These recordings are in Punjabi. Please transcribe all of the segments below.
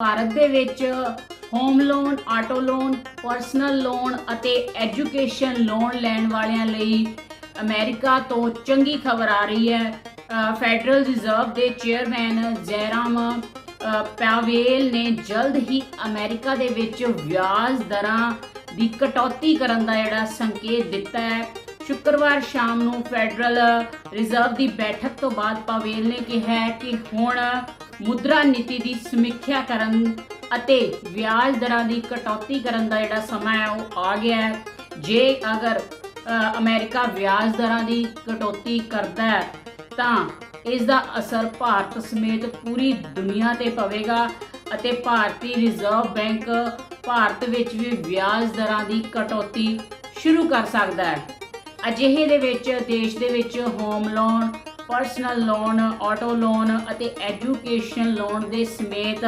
ਭਾਰਤ ਦੇ ਵਿੱਚ home loan, auto loan, personal loan ਅਤੇ ਐਜੂਕੇਸ਼ਨ ਲੋਨ ਲੈਣ ਵਾਲਿਆਂ ਲਈ ਅਮਰੀਕਾ ਤੋਂ ਚੰਗੀ ਖਬਰ ਆ ਰਹੀ ਹੈ। ਫੈਡਰਲ ਰਿਜ਼ਰਵ ਦੇ ਚੇਅਰਮੈਨ ਜੈਰਾਮ ਅ, ਪਾਵੇਲ ਨੇ ਜਲਦ ਹੀ ਅਮਰੀਕਾ ਦੇ ਵਿੱਚ ਵਿਆਜ ਦਰਾਂ ਦੀ ਕਟੌਤੀ ਕਰਨ ਦਾ ਜਿਹੜਾ ਸੰਕੇਤ ਦਿੱਤਾ ਹੈ। ਸ਼ੁੱਕਰਵਾਰ ਸ਼ਾਮ ਨੂੰ ਫੈਡਰਲ ਰਿਜ਼ਰਵ ਦੀ ਬੈਠਕ ਤੋਂ ਬਾਅਦ ਪਾਵੇਲ ਨੇ ਕਿਹਾ ਕਿ ਹੁਣ ਮੁਦਰਾ ਨੀਤੀ ਦੀ ਸਮੀਖਿਆ ਕਰਨ ਅਤੇ ਵਿਆਜ ਦਰਾਂ ਦੀ ਕਟੌਤੀ ਕਰਨ ਦਾ ਜਿਹੜਾ ਸਮਾਂ ਹੈ ਉਹ ਆ ਗਿਆ ਹੈ। ਜੇ ਅਗਰ ਅ, ਅਮਰੀਕਾ ਵਿਆਜ ਦਰਾਂ ਦੀ ਕਟੌਤੀ ਕਰਦਾ ਹੈ ਤਾਂ ਇਸ ਦਾ ਅਸਰ ਭਾਰਤ ਸਮੇਤ ਪੂਰੀ ਦੁਨੀਆ ਤੇ ਪਵੇਗਾ ਅਤੇ ਭਾਰਤੀ ਰਿਜ਼ਰਵ ਬੈਂਕ ਭਾਰਤ ਵਿੱਚ ਵੀ ਵਿਆਜ ਦਰਾਂ ਦੀ ਕਟੌਤੀ ਸ਼ੁਰੂ ਕਰ ਸਕਦਾ ਹੈ। ਅਜਿਹੇ ਦੇ ਵਿੱਚ, ਦੇਸ਼ ਦੇ ਵਿੱਚ home loan personal loan auto loan ਅਤੇ ਐਜੂਕੇਸ਼ਨ ਲੋਨ ਦੇ ਸਮੇਤ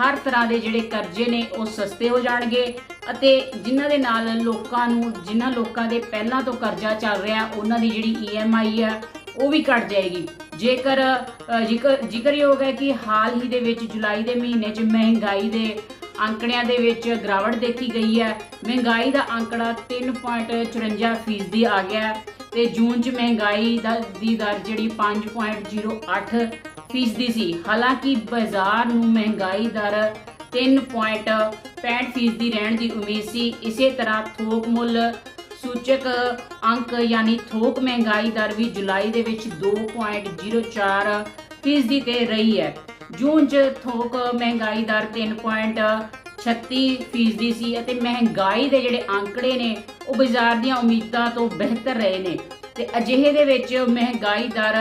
ਹਰ ਤਰ੍ਹਾਂ ਦੇ ਜਿਹੜੇ ਕਰਜ਼ੇ ਨੇ ਉਹ ਸਸਤੇ ਹੋ ਜਾਣਗੇ ਅਤੇ ਜਿਨ੍ਹਾਂ ਦੇ ਨਾਲ ਲੋਕਾਂ ਨੂੰ, ਜਿਨ੍ਹਾਂ ਲੋਕਾਂ ਦੇ ਪਹਿਲਾਂ ਤੋਂ ਕਰਜ਼ਾ ਚੱਲ ਰਿਹਾ, ਉਹਨਾਂ ਦੀ ਜਿਹੜੀ EMI ਆ, ਉਹ ਵੀ ਘਟ ਜਾਏਗੀ। ਜੇਕਰ ਜ਼ਿਕਰ ਜ਼ਿਕਰਯੋਗ ਹੈ ਕਿ ਹਾਲ ਹੀ ਦੇ ਵਿੱਚ ਜੁਲਾਈ ਦੇ ਮਹੀਨੇ 'ਚ ਮਹਿੰਗਾਈ ਦੇ ਅੰਕੜਿਆਂ ਦੇ ਵਿੱਚ ਗਿਰਾਵਟ ਦੇਖੀ ਗਈ ਹੈ। ਮਹਿੰਗਾਈ ਦਾ ਅੰਕੜਾ 3.54 ਫੀਸਦੀ ਆ ਗਿਆ ਹੈ ਤੇ ਜੂਨ 'ਚ ਮਹਿੰਗਾਈ ਦਾ ਦੀ ਦਰ ਜਿਹੜੀ 5.08 ਫੀਸਦੀ ਸੀ। ਹਾਲਾਂਕਿ ਬਾਜ਼ਾਰ ਨੂੰ ਮਹਿੰਗਾਈ ਦਰ 3.65 ਫੀਸਦੀ ਰਹਿਣ ਦੀ ਉਮੀਦ ਸੀ। ਇਸੇ ਤਰ੍ਹਾਂ ਥੋਕ ਮੁੱਲ ਸੂਚਕ ਅੰਕ ਯਾਨੀ ਥੋਕ ਮਹਿੰਗਾਈ ਦਰ ਵੀ ਜੁਲਾਈ ਦੇ ਵਿੱਚ 2.04 ਫੀਸਦੀ ਤੇ ਰਹੀ ਹੈ। ਜੂਨ 'ਚ ਥੋਕ ਮਹਿੰਗਾਈ ਦਰ 3.36 ਫੀਸਦੀ ਸੀ ਅਤੇ ਮਹਿੰਗਾਈ ਦੇ ਜਿਹੜੇ ਅੰਕੜੇ ਨੇ, ਉਹ ਬਾਜ਼ਾਰ ਦੀਆਂ ਉਮੀਦਾਂ ਤੋਂ ਬਿਹਤਰ ਰਹੇ ਨੇ। ਤੇ ਅਜਿਹੇ ਦੇ ਵਿੱਚ ਮਹਿੰਗਾਈ ਦਰ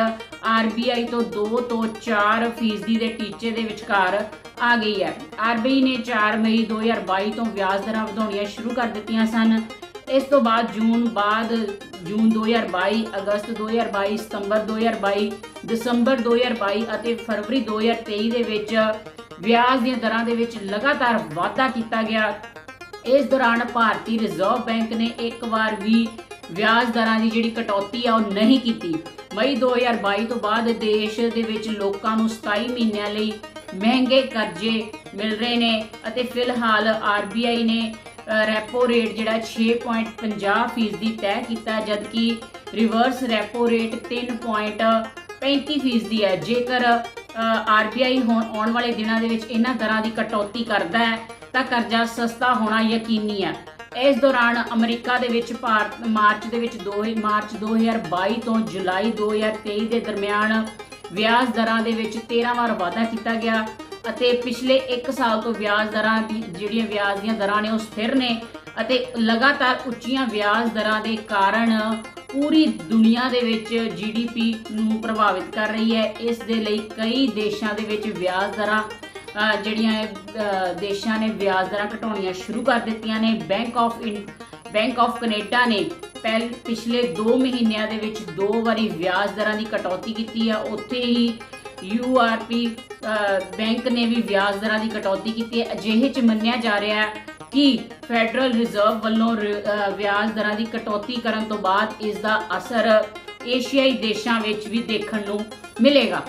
RBI ਤੋਂ 2 ਤੋਂ 4 ਫੀਸਦੀ ਦੇ ਟੀਚੇ ਦੇ ਵਿਚਕਾਰ ਆ ਗਈ ਹੈ। RBI ਨੇ 4 ਮਈ 2022 ਤੋਂ ਵਿਆਜ ਦਰਾਂ ਵਧਾਉਣੀਆਂ ਸ਼ੁਰੂ ਕਰ ਦਿੱਤੀਆਂ ਸਨ। ਇਸ ਤੋਂ ਬਾਅਦ ਜੂਨ ਬਾਅਦ ਜੂਨ 2022 ਅਗਸਤ 2022 ਸਤੰਬਰ 2022 ਦਸੰਬਰ 2022 ਅਤੇ ਫਰਵਰੀ 2023 ਦੇ ਵਿੱਚ ਵਿਆਜ ਦੀਆਂ ਦਰਾਂ ਦੇ ਵਿੱਚ ਲਗਾਤਾਰ ਵਾਧਾ ਕੀਤਾ ਗਿਆ। ਇਸ ਦੌਰਾਨ ਭਾਰਤੀ ਰਿਜ਼ਰਵ ਬੈਂਕ ਨੇ ਇੱਕ ਵਾਰ ਵੀ ਵਿਆਜ ਦਰਾਂ ਦੀ ਜਿਹੜੀ ਕਟੌਤੀ ਆ, ਉਹ ਨਹੀਂ ਕੀਤੀ। ਮਈ 2022 ਤੋਂ ਬਾਅਦ ਦੇਸ਼ ਦੇ ਵਿੱਚ ਲੋਕਾਂ ਨੂੰ 27 ਮਹੀਨਿਆਂ ਲਈ ਮਹਿੰਗੇ ਕਰਜ਼ੇ ਮਿਲ ਰਹੇ ਨੇ ਅਤੇ ਫਿਲਹਾਲ RBI ਨੇ ਰੈਪੋ ਰੇਟ ਜਿਹੜਾ 6.50 ਫੀਸਦੀ ਤੈਅ ਕੀਤਾ, ਜਦਕਿ ਰਿਵਰਸ ਰੈਪੋ ਰੇਟ 3.35 ਫੀਸਦੀ ਹੈ। ਜੇਕਰ ਆਰਬੀਆਈ ਆਉਣ ਵਾਲੇ ਦਿਨਾਂ ਦੇ ਵਿੱਚ ਇਹਨਾਂ ਦਰਾਂ ਦੀ ਕਟੌਤੀ ਕਰਦਾ ਹੈ, ਤਾਂ ਕਰਜ਼ਾ ਸਸਤਾ ਹੋਣਾ ਯਕੀਨੀ ਹੈ। ਇਸ ਦੌਰਾਨ ਅਮਰੀਕਾ ਦੇ ਵਿੱਚ ਭਾਰਤ, ਮਾਰਚ ਦੇ ਵਿੱਚ 2 ਮਾਰਚ 2022 ਤੋਂ ਜੁਲਾਈ 2023 ਦੇ ਦਰਮਿਆਨ ਵਿਆਜ ਦਰਾਂ ਦੇ ਵਿੱਚ 13 ਵਾਰ ਵਾਧਾ ਕੀਤਾ ਗਿਆ। ਅਤੇ ਪਿਛਲੇ 1 ਸਾਲ ਤੋਂ ਵਿਆਜ ਦਰਾਂ ਦੀ, ਜਿਹੜੀਆਂ ਵਿਆਜ ਦੀਆਂ ਦਰਾਂ ਨੇ ਉਹ ਸਥਿਰ ਨੇ ਅਤੇ ਲਗਾਤਾਰ ਉੱਚੀਆਂ ਵਿਆਜ ਦਰਾਂ ਦੇ ਕਾਰਨ ਪੂਰੀ ਦੁਨੀਆ ਦੇ ਵਿੱਚ ਜੀਡੀਪੀ ਨੂੰ ਪ੍ਰਭਾਵਿਤ ਕਰ ਰਹੀ ਹੈ। ਇਸ ਦੇ ਲਈ ਕਈ ਦੇਸ਼ਾਂ ਦੇ ਵਿੱਚ ਵਿਆਜ ਦਰਾਂ ਜਿਹੜੀਆਂ ਦੇਸ਼ਾਂ ਨੇ ਵਿਆਜ ਦਰਾਂ ਘਟਾਉਣੀਆਂ ਸ਼ੁਰੂ ਕਰ ਦਿੱਤੀਆਂ ਨੇ। Bank of bank of Canada ਨੇ ਪਹਿਲ, ਪਿਛਲੇ 2 ਮਹੀਨਿਆਂ ਦੇ ਵਿੱਚ ਦੋ ਵਾਰੀ ਵਿਆਜ ਦਰਾਂ ਦੀ ਕਟੌਤੀ ਕੀਤੀ ਹੈ ਉੱਥੇ ਹੀ ਯੂਆਰਪੀ ਬੈਂਕ ਨੇ ਵੀ ਵਿਆਜ ਦਰਾਂ ਦੀ ਕਟੌਤੀ ਕੀਤੀ ਹੈ। ਅਜਿਹੇ ਚ ਮੰਨਿਆ ਜਾ ਰਿਹਾ ਹੈ ਕਿ ਫੈਡਰਲ ਰਿਜ਼ਰਵ ਵੱਲੋਂ ਵਿਆਜ ਦਰਾਂ ਦੀ ਕਟੌਤੀ ਕਰਨ ਤੋਂ ਬਾਅਦ ਇਸ ਦਾ ਅਸਰ ਏਸ਼ੀਆਈ ਦੇਸ਼ਾਂ ਵਿੱਚ ਵੀ ਦੇਖਣ ਨੂੰ ਮਿਲੇਗਾ।